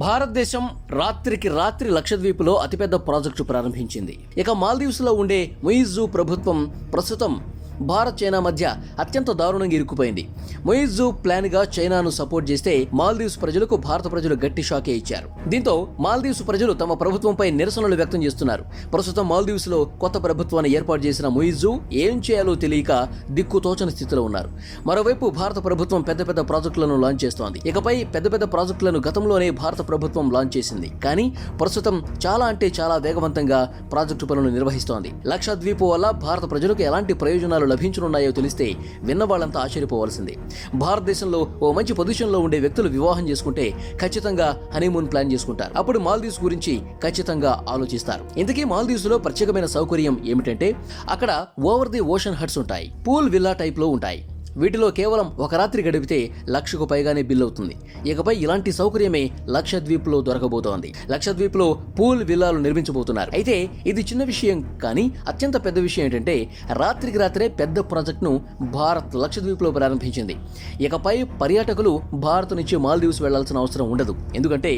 భారతదేశం రాత్రికి రాత్రి లక్షద్వీపులో అతిపెద్ద ప్రాజెక్టు ప్రారంభించింది. ఇక మాల్దీవ్స్లో ఉండే మొయిజు ప్రభుత్వం ప్రస్తుతం భారత్ చైనా మధ్య అత్యంత దారుణంగా ఇరుక్కుపోయింది. మొయిజు ప్లాన్గా చైనాను సపోర్ట్ చేస్తే మాల్దీవ్స్ ప్రజలకు భారత ప్రజలు గట్టి షాకే ఇచ్చారు. దీంతో మాల్దీవ్స్ ప్రజలు తమ ప్రభుత్వంపై నిరసనలు వ్యక్తం చేస్తున్నారు. ప్రస్తుతం మాల్దీవ్స్లో కొత్త ప్రభుత్వాన్ని ఏర్పాటు చేసిన మొయిజు ఏం చేయాలో తెలియక దిక్కుతోచని స్థితిలో ఉన్నారు. మరోవైపు భారత ప్రభుత్వం పెద్ద పెద్ద ప్రాజెక్టులను లాంచ్ చేస్తోంది. ఇకపై పెద్ద పెద్ద ప్రాజెక్టులను గతంలోనే భారత ప్రభుత్వం లాంచ్ చేసింది. కానీ ప్రస్తుతం చాలా అంటే చాలా వేగవంతంగా ప్రాజెక్టు పనులు నిర్వహిస్తోంది. లక్షద్వీప్ వల్ల భారత ప్రజలకు ఎలాంటి ప్రయోజనాలు లభించనున్నాయో తెలిస్తే విన్న వాళ్ళంతా ఆశ్చర్యపోవాల్సిందే. భారతదేశంలో ఓ మంచి పొజిషన్లో ఉండే వ్యక్తులు వివాహం చేసుకుంటే ఖచ్చితంగా హనీమూన్ ప్లాన్ చేసుకుంటారు. అప్పుడు మాల్దీవ్స్ గురించి ఖచ్చితంగా ఆలోచిస్తారు. ఇంతకీ మాల్దీవ్స్లో ప్రత్యేకమైన సౌకర్యం ఏమిటంటే అక్కడ ఓవర్ ది ఓషన్ హట్స్ ఉంటాయి. పూల్ విల్లా టైప్లో ఉంటాయి. వీటిలో కేవలం ఒక రాత్రి గడిపితే లక్షకు పైగానే బిల్ అవుతుంది. ఇకపై ఇలాంటి సౌకర్యమే లక్షద్వీప్లో దొరకబోతోంది. లక్షద్వీప్లో పూల్ విల్లాలు నిర్మించబోతున్నారు. అయితే ఇది చిన్న విషయం కానీ అత్యంత పెద్ద విషయం ఏంటంటే రాత్రికి రాత్రే పెద్ద ప్రాజెక్టును భారత్ లక్షద్వీప్లో ప్రారంభించింది. ఇకపై పర్యాటకులు భారత్ నుంచి మాల్దీవ్స్ వెళ్ళాల్సిన అవసరం ఉండదు. ఎందుకంటే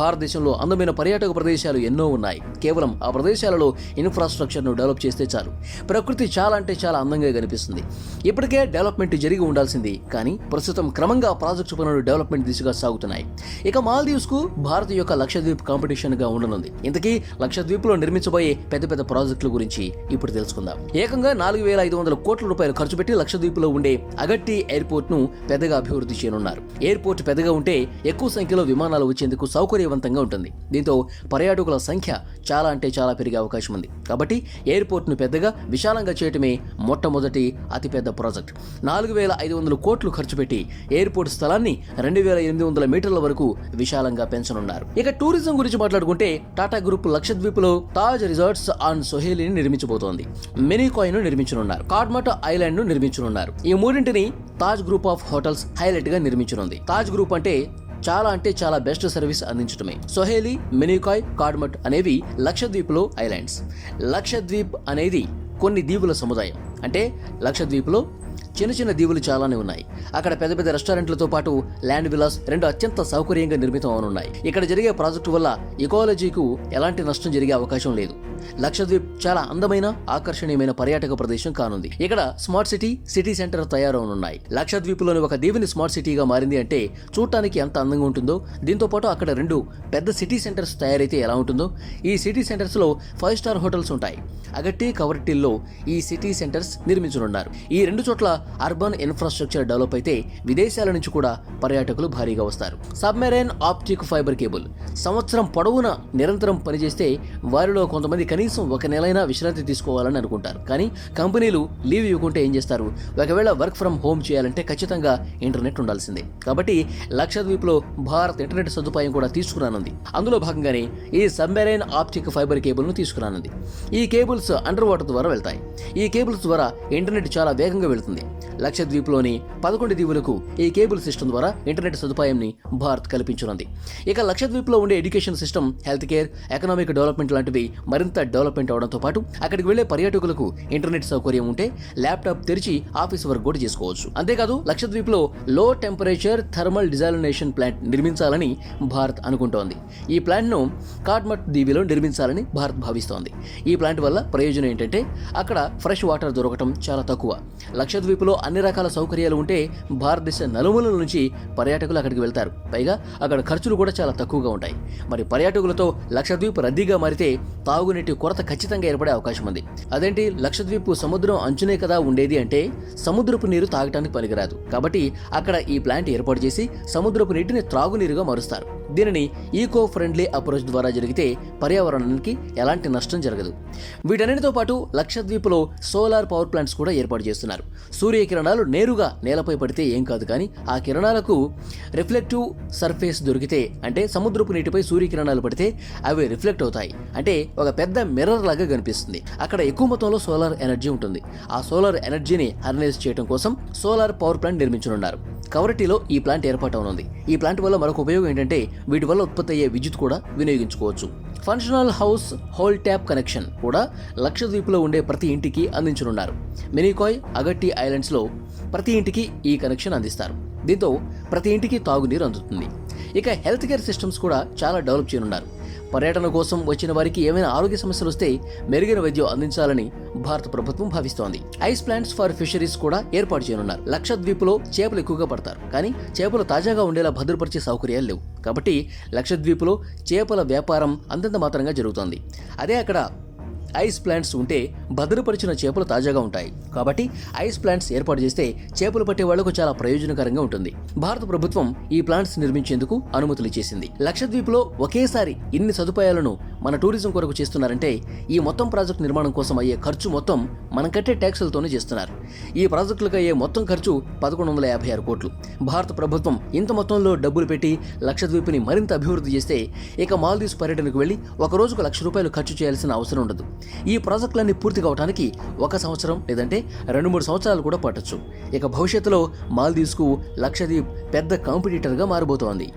భారతదేశంలో అందమైన పర్యాటక ప్రదేశాలు ఎన్నో ఉన్నాయి. కేవలం ఆ ప్రదేశాలలో ఇన్ఫ్రాస్ట్రక్చర్ను డెవలప్ చేస్తే చాలు. ప్రకృతి చాలా అంటే చాలా అందంగా కనిపిస్తుంది. ఇప్పటికే డెవలప్మెంట్ జరిగి ఉండాల్సింది. కానీ ప్రస్తుతం క్రమంగా ప్రాజెక్టు పనులు డెవలప్మెంట్ దిశగా సాగుతున్నాయి. ఇక మాల్దీవ్స్కు భారత్ యొక్క లక్షద్వీప్ కాంపిటీషన్గా ఉండనుంది. ఇంతకీ లక్షద్వీప్లో నిర్మించబోయే పెద్ద పెద్ద ప్రాజెక్టుల గురించి ఇప్పుడు తెలుసుకుందాం. ఏకంగా నాలుగు వేల ఐదు వందల కోట్ల రూపాయలు ఖర్చు పెట్టి లక్షద్వీప్లో ఉండే అగట్టి ఎయిర్పోర్ట్ను పెద్దగా అభివృద్ధి చేయనున్నారు. ఎయిర్పోర్ట్ పెద్దగా ఉంటే ఎక్కువ సంఖ్యలో విమానాలు వచ్చేందుకు సౌకర్యవంతంగా ఉంటుంది. దీంతో పర్యాటకుల సంఖ్య చాలా అంటే చాలా పెరిగే అవకాశం ఉంది. కాబట్టి ఎయిర్పోర్ట్ను పెద్దగా విశాలంగా చేయటమే మొట్టమొదటి అతిపెద్ద ప్రాజెక్ట్. నాలుగు వేల ఐదు వందల కోట్లు ఖర్చు పెట్టి ఎయిర్పోర్ట్ స్థలాన్ని రెండు వేల ఎనిమిది వందల మీటర్ల వరకు విశాలంగా పెంచనున్నారు. ఇక టూరిజం గురించి మాట్లాడుకుంటే టాటా గ్రూప్ లక్షద్వీప్లో తాజ్ రిసార్ట్స్ ఆన్ సొహేలిని నిర్మించబోతోంది. మినీకాయ్ను నిర్మించనున్నారు. కాడ్మట ఐలాండ్ను నిర్మించనున్నారు. ఈ మూడింటిని తాజ్ గ్రూప్ ఆఫ్ హోటల్స్ హైలైట్గా నిర్మించనుంది. తాజ్ గ్రూప్ అంటే చాలా అంటే చాలా బెస్ట్ సర్వీస్ అందించడమే. సొహేలి మినీకాయ్ కాడ్మట్ అనేవి లక్షద్వీప్లో ఐలాండ్స్. లక్షద్వీప్ అనేది కొన్ని దీవుల సముదాయం. అంటే లక్షద్వీప్లో చిన్న చిన్న దీవులు చాలానే ఉన్నాయి. అక్కడ పెద్ద పెద్ద రెస్టారెంట్లతో పాటు ల్యాండ్ విలాస్ రెండు అత్యంత సౌకర్యంగా నిర్మితం అవనున్నాయి. ఇక్కడ జరిగే ప్రాజెక్టు వల్ల ఇకాలజీకు ఎలాంటి నష్టం జరిగే అవకాశం లేదు. లక్షద్వీప్ చాలా అందమైన ఆకర్షణీయమైన పర్యాటక ప్రదేశం కానుంది. ఇక్కడ స్మార్ట్ సిటీ సిటీ సెంటర్ తయారవనున్నాయి. లక్షద్వీప్లోని ఒక దీవిని స్మార్ట్ సిటీగా మారింది అంటే చూడటానికి ఎంత అందంగా ఉంటుందో దీంతో పాటు అక్కడ రెండు పెద్ద సిటీ సెంటర్స్ తయారైతే ఎలా ఉంటుందో ఈ సిటీ సెంటర్స్లో ఫైవ్ స్టార్ హోటల్స్ ఉంటాయి. అగట్టి కవర్టిల్లో ఈ సిటీ సెంటర్స్ నిర్మించనున్నారు. ఈ రెండు చోట్ల అర్బన్ ఇన్ఫ్రాస్ట్రక్చర్ డెవలప్ అయితే విదేశాల నుంచి కూడా పర్యాటకులు భారీగా వస్తారు. Submarine optic fibre cable. సంవత్సరం పొడవునా నిరంతరం పనిచేస్తే వారిలో కొంతమంది కనీసం ఒక నెలైనా విశ్రాంతి తీసుకోవాలని అనుకుంటారు. కానీ కంపెనీలు లీవ్ ఇవ్వకుంటే ఏం చేస్తారు? ఒకవేళ వర్క్ ఫ్రమ్ హోమ్ చేయాలంటే ఖచ్చితంగా ఇంటర్నెట్ ఉండాల్సిందే. కాబట్టి లక్షద్వీప్లో భారత్ ఇంటర్నెట్ సదుపాయం కూడా తీసుకురానుంది. అందులో భాగంగానే ఈ సబ్మెరైన్ ఆప్టిక్ ఫైబర్ కేబుల్ను తీసుకురానుంది. ఈ కేబుల్స్ అండర్ వాటర్ ద్వారా వెళ్తాయి. ఈ కేబుల్స్ ద్వారా ఇంటర్నెట్ చాలా వేగంగా వెళుతుంది. లక్షద్వీప్లోని పదకొండు దీవులకు ఈ కేబుల్ సిస్టమ్ ద్వారా ఇంటర్నెట్ సదుపాయంని భారత్ కల్పించనుంది. ఇక లక్షద్వీప్లో ఉండే education system health care economic development లాంటివి మరింత డెవలప్మెంట్ అవడంతో పాటు అక్కడికి వెళ్ళే పర్యాటకులకు ఇంటర్నెట్ సౌకర్యం ఉంటే ల్యాప్టాప్ తెరిచి ఆఫీస్ వర్క్ కూడా చేసుకోవచ్చు. అంతేకాదు లక్షద్వీప్లో లో టెంపరేచర్ థర్మల్ డిజాలినేషన్ ప్లాంట్ నిర్మించాలని భారత్ అనుకుంటోంది. ఈ ప్లాంట్ను కాట్మట్ దీవిలో నిర్మించాలని భారత్ భావిస్తోంది. ఈ ప్లాంట్ వల్ల ప్రయోజనం ఏంటంటే అక్కడ ఫ్రెష్ వాటర్ దొరకటం చాలా తక్కువ. లక్షద్వీప్లో అన్ని రకాల సౌకర్యాలు ఉంటే భారతదేశ నలుమూలల నుంచి పర్యాటకులు అక్కడికి వెళ్తారు. పైగా అక్కడ ఖర్చులు కూడా చాలా తక్కువగా ఉంటాయి. మరి పర్యాటకులతో లక్షద్వీప్ రద్దీగా మారితే తాగునీటి కొరత ఖచ్చితంగా ఏర్పడే అవకాశం ఉంది. అదేంటి? లక్షద్వీప్ సముద్రం అంచునే కదా ఉండేది అంటే సముద్రపు నీరు తాగటానికి పనికిరాదు. కాబట్టి అక్కడ ఈ ప్లాంట్ ఏర్పాటు చేసి సముద్రపు నీటిని త్రాగునీరుగా మారుస్తారు. దీనిని ఈకో ఫ్రెండ్లీ అప్రోచ్ ద్వారా జరిగితే పర్యావరణానికి ఎలాంటి నష్టం జరగదు. వీటన్నిటితో పాటు లక్షద్వీప్లో సోలార్ పవర్ ప్లాంట్స్ కూడా ఏర్పాటు చేస్తున్నారు. సూర్యకిరణాలు నేరుగా నేలపై పడితే ఏం కాదు కానీ ఆ కిరణాలకు రిఫ్లెక్టివ్ సర్ఫేస్ దొరికితే అంటే సముద్రపు నీటిపై సూర్యకిరణాలు పడితే అవి రిఫ్లెక్ట్ అవుతాయి. అంటే ఒక పెద్ద మిర్రర్ లాగా కనిపిస్తుంది. అక్కడ ఎక్కువ మొత్తంలో సోలార్ ఎనర్జీ ఉంటుంది. ఆ సోలార్ ఎనర్జీని హర్నైజ్ చేయడం కోసం సోలార్ పవర్ ప్లాంట్ నిర్మించనున్నారు. కవరటిలో ఈ ప్లాంట్ ఏర్పాటు అవునుంది ఈ ప్లాంట్ వల్ల మరొక ఉపయోగం ఏంటంటే వీటి వల్ల ఉత్పత్తి అయ్యే విద్యుత్ కూడా వినియోగించుకోవచ్చు. Functional household tap connection కూడా లక్షద్వీప్లో ఉండే ప్రతి ఇంటికి అందించనున్నారు. మినీకాయ్ అగట్టి ఐలాండ్స్లో ప్రతి ఇంటికి ఈ కనెక్షన్ అందిస్తారు. దీంతో ప్రతి ఇంటికి తాగునీరు అందుతుంది. ఇక హెల్త్ కేర్ సిస్టమ్స్ కూడా చాలా డెవలప్ చేయనున్నారు. పర్యటన కోసం వచ్చిన వారికి ఏమైనా ఆరోగ్య సమస్యలు వస్తే మెరుగైన వైద్యం అందించాలని భారత ప్రభుత్వం భావిస్తోంది. ఐస్ ప్లాంట్స్ ఫర్ ఫిషరీస్ కూడా ఏర్పాటు చేయనున్నారు. లక్షద్వీప్లో చేపలు ఎక్కువగా పడతారు. కానీ చేపలు తాజాగా ఉండేలా భద్రపరిచే సౌకర్యాలు లేవు. కాబట్టి లక్షద్వీప్లో చేపల వ్యాపారం అంతంత మాత్రంగా జరుగుతోంది. అదే అక్కడ ఐస్ ప్లాంట్స్ ఉంటే భద్రపరిచిన చేపలు తాజాగా ఉంటాయి. కాబట్టి ఐస్ ప్లాంట్స్ ఏర్పాటు చేస్తే చేపలు పట్టే వాళ్ళకు చాలా ప్రయోజనకరంగా ఉంటుంది. భారత ప్రభుత్వం ఈ ప్లాంట్స్ నిర్మించేందుకు అనుమతులు చేసింది లక్షద్వీప్లో ఒకేసారి ఇన్ని సదుపాయాలను మన టూరిజం కొరకు చేస్తున్నారంటే ఈ మొత్తం ప్రాజెక్టు నిర్మాణం కోసం అయ్యే ఖర్చు మొత్తం మనం కట్టే ట్యాక్సులతోనే చేస్తున్నారు. ఈ ప్రాజెక్టులకు అయ్యే మొత్తం ఖర్చు పదకొండు వందల యాభై ఆరు కోట్లు. భారత ప్రభుత్వం ఇంత మొత్తంలో డబ్బులు పెట్టి లక్షద్వీప్ని మరింత అభివృద్ధి చేస్తే ఇక మాల్దీవ్స్ పర్యటనకు వెళ్ళి ఒక రోజుకు లక్ష రూపాయలు ఖర్చు చేయాల్సిన అవసరం ఉండదు. ఈ ప్రాజెక్టులన్నీ పూర్తి కావడానికి ఒక సంవత్సరం లేదంటే రెండు మూడు సంవత్సరాలు కూడా పట్టచ్చు. ఇక భవిష్యత్తులో మాల్దీవ్స్కు లక్షద్వీప్ పెద్ద కాంపిటీటర్గా మారబోతోంది.